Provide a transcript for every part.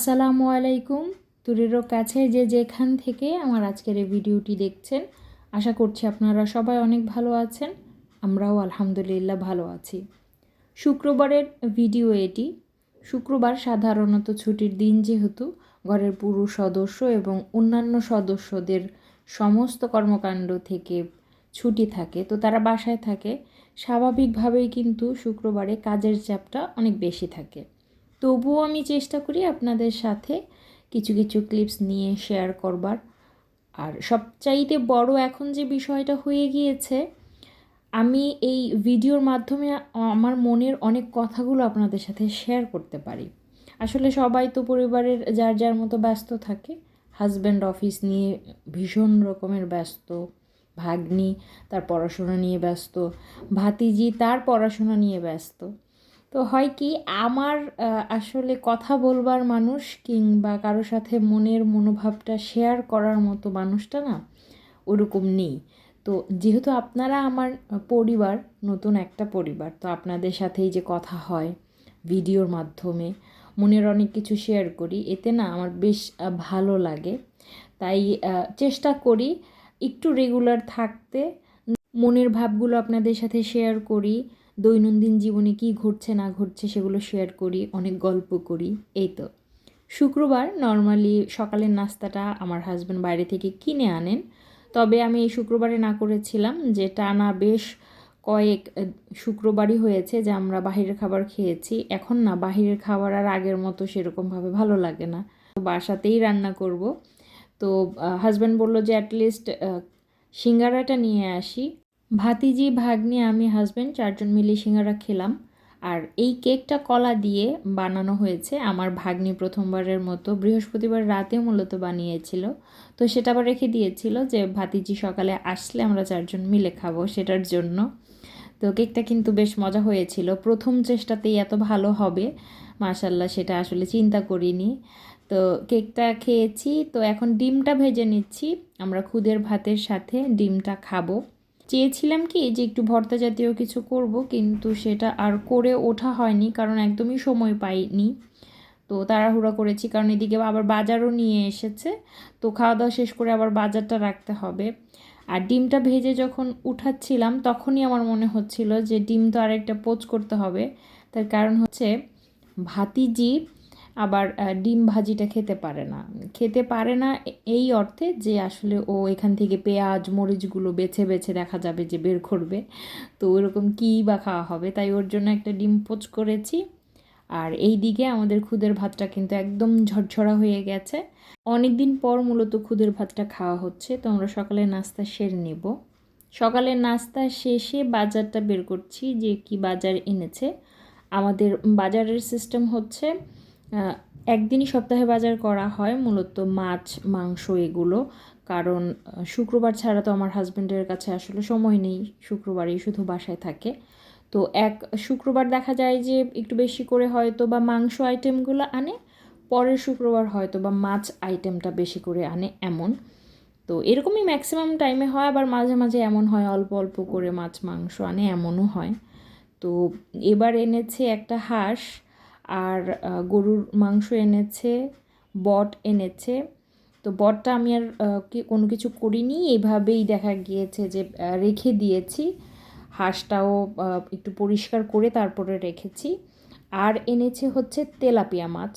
আসসালামু আলাইকুম। দূরেরও কাছে যে যেখান থেকে আমার আজকের এই ভিডিওটি দেখছেন, আশা করছি আপনারা সবাই অনেক ভালো আছেন, আমরাও আলহামদুলিল্লাহ ভালো আছি। শুক্রবারের ভিডিও এটি। শুক্রবার সাধারণত ছুটির দিন যেহেতু, ঘরের পুরুষ সদস্য এবং অন্যান্য সদস্যদের সমস্ত কর্মকাণ্ড থেকে ছুটি থাকে, তো তারা বাসায় থাকে। স্বাভাবিকভাবেই কিন্তু শুক্রবারে কাজের চাপটা অনেক বেশি থাকে। তবুও আমি চেষ্টা করি আপনাদের সাথে কিছু কিছু ক্লিপস নিয়ে শেয়ার করবার। আর সবচাইতে বড় এখন যে বিষয়টা হয়ে গিয়েছে, আমি এই ভিডিওর মাধ্যমে আমার মনের অনেক কথাগুলো আপনাদের সাথে শেয়ার করতে পারি। আসলে সবাই তো পরিবারের যার যার মতো ব্যস্ত থাকে হাজব্যান্ড অফিস নিয়ে ভীষণ রকমের ব্যস্ত, ভাগ্নি তার পড়াশোনা নিয়ে ব্যস্ত, ভাতিজি তার পড়াশোনা নিয়ে ব্যস্ত। তো হয় কি আমার আসলে কথা বলবার মানুষ কিংবা কারোর সাথে মনের মনোভাবটা শেয়ার করার মতো মানুষটা না ওরকম নেই। তো যেহেতু আপনারা আমার পরিবার, নতুন একটা পরিবার, তো আপনাদের সাথেই যে কথা হয় ভিডিওর মাধ্যমে, মনের অনেক কিছু শেয়ার করি, এতে না আমার বেশ ভালো লাগে। তাই চেষ্টা করি একটু রেগুলার থাকতে, মনের ভাবগুলো আপনাদের সাথে শেয়ার করি দৈনন্দিন জীবনে কি ঘটছে, না ঘটছে সেগুলো শেয়ার করি, অনেক গল্প করি, এই তো। শুক্রবার নর্মালি সকালের নাস্তাটা আমার হাজব্যান্ড বাইরে থেকে কিনে আনেন। তবে আমি এই শুক্রবারে না করেছিলাম যে টানা বেশ কয়েক শুক্রবারই হয়েছে যে আমরা বাহিরের খাবার খেয়েছি। এখন না, বাহিরের খাবার আর আগের মতো সেরকমভাবে ভালো লাগে না। বাসাতেই রান্না করব। তো হাজব্যান্ড বলল যে অ্যাটলিস্ট সিঙ্গারাটা নিয়ে আসি। ভাতিজি, ভাগ্নি, আমি হাজব্যান্ড চারজন মিলে সিঙ্গারা খেলাম। আর এই কেকটা কলা দিয়ে বানানো হয়েছে। আমার ভাগ্নি প্রথমবারের মতো বৃহস্পতিবার রাতে মূলত বানিয়েছিল। তো সেটা আবার রেখে দিয়েছিল যে, ভাতিজি সকালে আসলে আমরা চারজন মিলে খাব সেটার জন্য। তো কেকটা কিন্তু বেশ মজা হয়েছিল। প্রথম চেষ্টাতেই এত ভালো হবে মাশাল্লাহ সেটা আসলে চিন্তা করিনি। তো কেকটা খেয়েছি। তো এখন ডিমটা ভেজে নিচ্ছি। আমরা খুদের ভাতের সাথে ডিমটা খাব। চেয়েছিলাম কি যে একটু ভর্তা জাতীয় কিছু করব, কিন্তু সেটা আর করে ওঠা হয়নি, কারণ একদমই সময় পাইনি। তো তাড়াহুড়া করেছি, কারণ এদিকে আবার বাজারও নিয়ে এসেছে। তো খাওয়া দাওয়া শেষ করে আবার বাজারটা রাখতে হবে। আর ডিমটা ভেজে যখন উঠাচ্ছিলাম, তখনই আমার মনে হচ্ছিল যে ডিম তো আরেকটা পোচ করতে হবে। তার কারণ হচ্ছে ভাতিজি আবার ডিম ভাজিটা খেতে পারে না। খেতে পারে না এই অর্থে যে আসলে ও এখান থেকে পেঁয়াজ, মরিচগুলো বেছে বেছে দেখা যাবে যে বের করবে। তো ওরকম কী বা খাওয়া হবে? তাই ওর জন্য একটা ডিম পোচ করেছি। আর এই দিকে আমাদের খুদের ভাতটা কিন্তু একদম ঝরঝরা হয়ে গেছে। অনেক দিন পর মূলত খুদের ভাতটা খাওয়া হচ্ছে। তো আমরা সকালে নাস্তা সেরে নেব। সকালের নাস্তা শেষে বাজারটা বের করছি যে কি বাজার এনেছে। আমাদের বাজারের সিস্টেম হচ্ছে একদিনই সপ্তাহে বাজার করা হয়, মূলত মাছ, মাংস এগুলো। কারণ শুক্রবার ছাড়া তো আমার হাজব্যান্ডের কাছে আসলে সময় নেই, শুক্রবারই শুধু বাসায় থাকে। তো এক, শুক্রবার দেখা যায় যে একটু বেশি করে হয়তো বা মাংস আইটেমগুলো আনে, পরের শুক্রবার হয়তো বা মাছ আইটেমটা বেশি করে আনে এমন। তো এরকমই ম্যাক্সিমাম টাইমে হয়, আবার মাঝে মাঝে এমন হয়, অল্প অল্প করে মাছ, মাংস আনে, এমনও হয়। তো এবার এনেছে একটা হাঁস আর গরুর মাংস এনেছে, বট এনেছে। তো বটটা আমি আর কোনো কিছু করিনি। এইভাবেই দেখা গিয়েছে যে রেখে দিয়েছি। হাঁসটাও একটু পরিষ্কার করে তারপরে রেখেছি। আর এনেছে হচ্ছে তেলাপিয়া মাছ।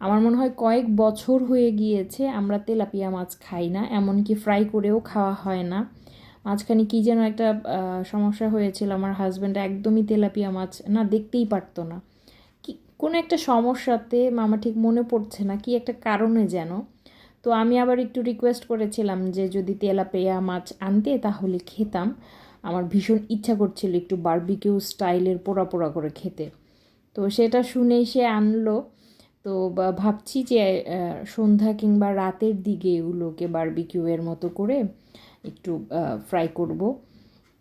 আমার মনে হয় কয়েক বছর হয়ে গিয়েছে আমরা তেলাপিয়া মাছ খাই না, এমনকি ফ্রাই করেও খাওয়া হয় না। মাঝখানে কী যেন একটা সমস্যা হয়েছিল। আমার হাজব্যান্ড একদমই তেলাপিয়া মাছ না দেখতেই পারতো না। কোনো একটা সমস্যাতে মামা ঠিক মনে পড়ছে না, কি একটা কারণে যেন। তো আমি আবার একটু রিকোয়েস্ট করেছিলাম যে যদি তেলাপিয়া মাছ আনতে তাহলে খেতাম। আমার ভীষণ ইচ্ছা করছিল একটু বার্বিকিউ স্টাইলের পোড়া পোড়া করে খেতে। তো সেটা শুনেই সে আনলো। তো ভাবছি যে সন্ধ্যা কিংবা রাতের দিকে এগুলোকে বার্বিকিউয়ের মতো করে একটু ফ্রাই করব।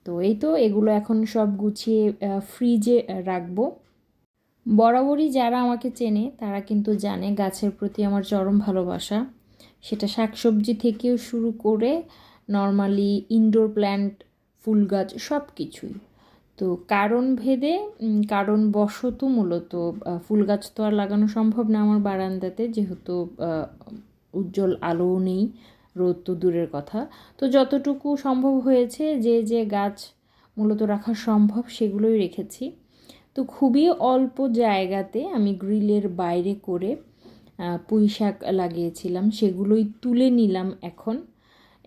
তো এই তো এগুলো এখন সব গুছিয়ে ফ্রিজে রাখব। বরাবরই যারা আমাকে চেনে, তারা কিন্তু জানে গাছের প্রতি আমার চরম ভালোবাসা। সেটা শাকসবজি থেকেও শুরু করে নর্মালি ইনডোর প্ল্যান্ট ফুল গাছ সব কিছুই তো কারণ ভেদে কারণ বশত মূলত ফুল গাছ তো আর লাগানো সম্ভব না আমার বারান্দাতে, যেহেতু উজ্জ্বল আলোও নেই, রোদ তো দূরের কথা। তো যতটুকু সম্ভব হয়েছে, যে যে গাছ মূলত রাখা সম্ভব, সেগুলোই রেখেছি। তো খুবই অল্প জায়গাতে আমি গ্রিলের বাইরে করে পুঁই শাক লাগিয়েছিলাম। সেগুলোই তুলে নিলাম এখন।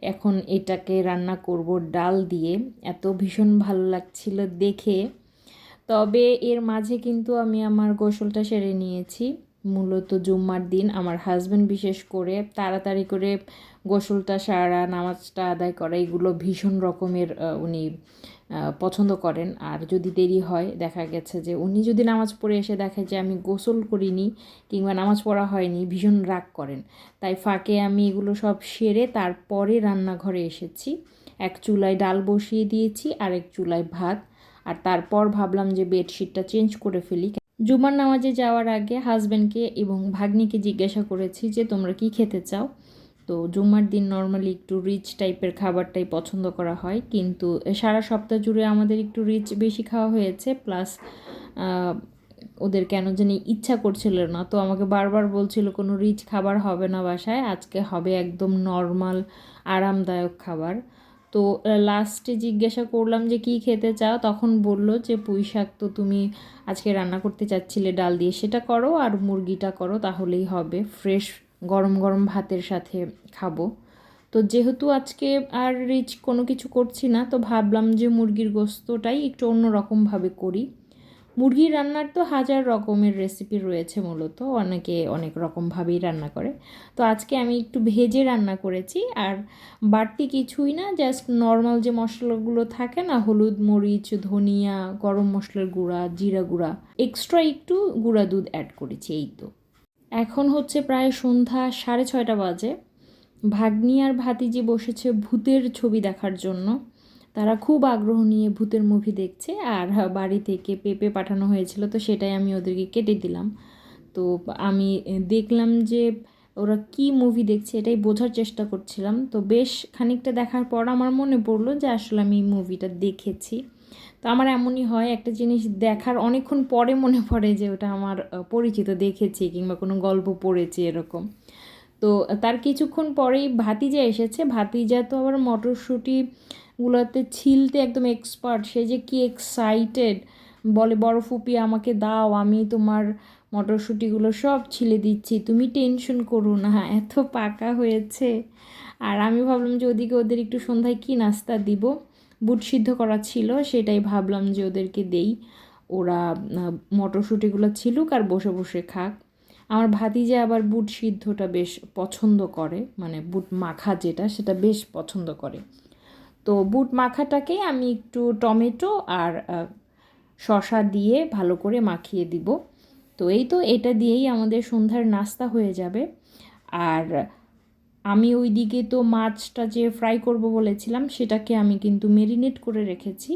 এখন এটাকে রান্না করব ডাল দিয়ে। এত ভীষণ ভালো লাগছিল দেখে। তবে এর মাঝে কিন্তু আমি আমার গোসলটা সেরে নিয়েছি। মূলত জুম্মার দিন আমার হাজব্যান্ড বিশেষ করে তাড়াতাড়ি করে গোসলটা সারা, নামাজটা আদায় করা, এগুলো ভীষণ রকমের উনি পছন্দ করেন। আর যদি দেরি হয়, দেখা গেছে যে উনি যদি নামাজ পড়ে এসে দেখে যে আমি গোসল করিনি কিংবা নামাজ পড়া হয়নি, ভীষণ রাগ করেন। তাই ফাঁকে আমি এগুলো সব সেরে তারপরে রান্নাঘরে এসেছি। এক চুলায় ডাল বসিয়ে দিয়েছি আর এক চুলায় ভাত। আর তারপর ভাবলাম যে বেডশিটটা চেঞ্জ করে ফেলি। জুমার নামাজে যাওয়ার আগে হাজব্যান্ডকে এবং ভাগ্নিকে জিজ্ঞাসা করেছি যে তোমরা কি খেতে চাও? তো জুমার দিন নর্মালি একটু রিচ টাইপের খাবারটাই পছন্দ করা হয়। কিন্তু সারা সপ্তাহ জুড়ে আমাদের একটু রিচ বেশি খাওয়া হয়েছে প্লাস ওদের কেন জানি ইচ্ছা করছিল না। তো আমাকে বারবার বলছিল, কোনো রিচ খাবার হবে না বাসায়, আজকে হবে একদম নর্মাল আরামদায়ক খাবার। তো লাস্টে জিজ্ঞাসা করলাম যে, কি খেতে চাও? তখন বলল যে, পুঁই শাক তো তুমি আজকে রান্না করতে চাচ্ছিলে, ডাল দিয়ে সেটা করো আর মুরগিটা করো, তাহলেই হবে। ফ্রেশ গরম গরম ভাতের সাথে খাব। তো যেহেতু আজকে আর রিচ কোনো কিছু করছি না, তো ভাবলাম যে মুরগির গোস্তটাই একটু অন্য রকমভাবে করি। মুরগির রান্নার তো হাজার রকমের রেসিপি রয়েছে মূলত, অনেকে অনেক রকমভাবেই রান্না করে। তো আজকে আমি একটু ভেজে রান্না করেছি, আর বাড়তি কিছুই না জাস্ট নর্মাল যে মশলাগুলো থাকে না, হলুদ মরিচ, ধনিয়া, গরম মশলার গুঁড়া, জিরা গুঁড়া এক্সট্রা একটু গুঁড়া দুধ অ্যাড করেছি, এই তো। এখন হচ্ছে প্রায় সন্ধ্যা সাড়ে ছয়টা বাজে। ভাগ্নি আর ভাতিজি বসেছে ভূতের ছবি দেখার জন্য। তারা খুব আগ্রহ নিয়ে ভূতের মুভি দেখছে আর বাড়ি থেকে পেঁপে পাঠানো হয়েছিল, তো সেটাই আমি ওদেরকে কেটে দিলাম। তো আমি দেখলাম যে ওরা কি মুভি দেখছে এটাই বোঝার চেষ্টা করছিলাম। তো বেশ খানিকটা দেখার পর আমার মনে পড়ল যে আসলে আমি এই মুভিটা দেখেছি। তো আমার এমনই হয় একটা জিনিস দেখার অনেকক্ষণ পরে মনে পড়ে যে ওটা আমার পরিচিত দেখেছি কিংবা কোনো গল্প পড়েছি এরকম। তো তার কিছুক্ষণ পরেই ভাতিজা এসেছে। ভাতিজা তো আবার মটরশুঁটিগুলোতে ছিলতে একদম এক্সপার্ট সে যে কি এক্সাইটেড বলে, বড় ফুপি, আমাকে দাও, আমি তোমার মটরশুঁটিগুলো সব ছিলে দিচ্ছি, তুমি টেনশন করো না, এত পাকা হয়েছে। আর আমি ভাবলাম যে ওদিকে ওদের একটু সন্ধ্যায় কী নাস্তা দিব। বুট সিদ্ধ করা ছিল, সেটাই ভাবলাম যে ওদেরকে দেই। ওরা মটরশুঁটিগুলো ছিলুক আর বসে বসে খাক। আমার ভাতিজা আবার বুট সিদ্ধটা বেশ পছন্দ করে মানে বুট মাখা যেটা, সেটা বেশ পছন্দ করে। তো বুট মাখাটাকে আমি একটু টমেটো আর শসা দিয়ে ভালো করে মাখিয়ে দিব। তো এই তো, এটা দিয়েই আমাদের সন্ধ্যার নাস্তা হয়ে যাবে। আর আমি ওই দিকে তো মাছটা যে ফ্রাই করব বলেছিলাম, সেটাকে আমি কিন্তু মেরিনেট করে রেখেছি।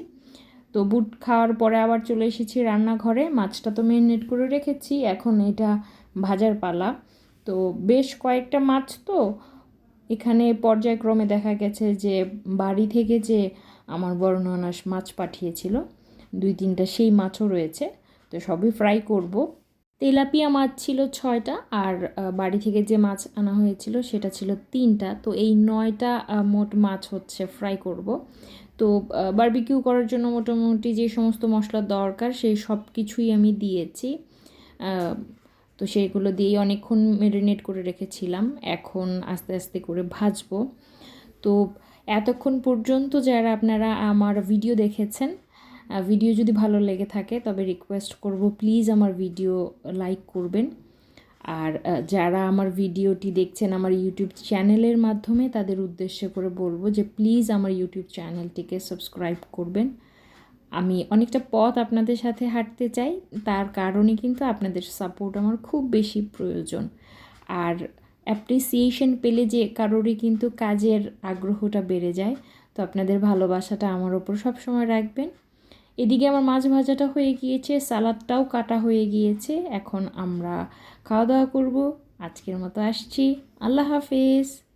তো বুট খাওয়ার পরে আবার চলে এসেছি রান্নাঘরে, মাছটা তো মেরিনেট করে রেখেছি, এখন এটা ভাজার পালা। তো বেশ কয়েকটা মাছ তো এখানে পর্যায়ক্রমে দেখা গেছে যে বাড়ি থেকে যে আমার বড় ননাস মাছ পাঠিয়েছিল, দুই তিনটা সেই মাছও রয়েছে, তো সবই ফ্রাই করব। তেলাপিয়া মাছ ছিল ছয়টা আর বাড়ি থেকে যে মাছ আনা হয়েছিল সেটা ছিল তিনটা। তো এই নয়টা মোট মাছ হচ্ছে ফ্রাই করব। তো বারবিকিউ করার জন্য মোটামুটি যে সমস্ত মশলা দরকার সেই সব কিছুই আমি দিয়েছি। তো সেইগুলো দিয়েই অনেকক্ষণ মেরিনেট করে রেখেছিলাম। এখন আস্তে আস্তে করে ভাজবো। তো, এতক্ষণ পর্যন্ত যারা আপনারা আমার ভিডিও দেখেছেন ভিডিও যদি ভালো লেগে থাকে, তবে রিকোয়েস্ট করব প্লিজ আমার ভিডিও লাইক করবেন। আর যারা আমার ভিডিওটি দেখছেন আমার ইউটিউব চ্যানেলের মাধ্যমে, তাদের উদ্দেশ্য করে বলব যে প্লিজ আমার ইউটিউব চ্যানেলটিকে সাবস্ক্রাইব করবেন। আমি অনেকটা পথ আপনাদের সাথে হাঁটতে চাই, তার কারণে কিন্তু আপনাদের সাপোর্ট আমার খুব বেশি প্রয়োজন। আর অ্যাপ্রিসিয়েশন পেলে যে কারোরই কিন্তু কাজের আগ্রহটা বেড়ে যায়, তো আপনাদের ভালোবাসাটা আমার ওপর সবসময় রাখবেন। এদিকে আমার মাছ ভাজাটা হয়ে গিয়েছে, সালাদটাও কাটা হয়ে গিয়েছে। এখন আমরা খাওয়া দাওয়া করব। আজকের মতো আসছি। আল্লাহ হাফেজ।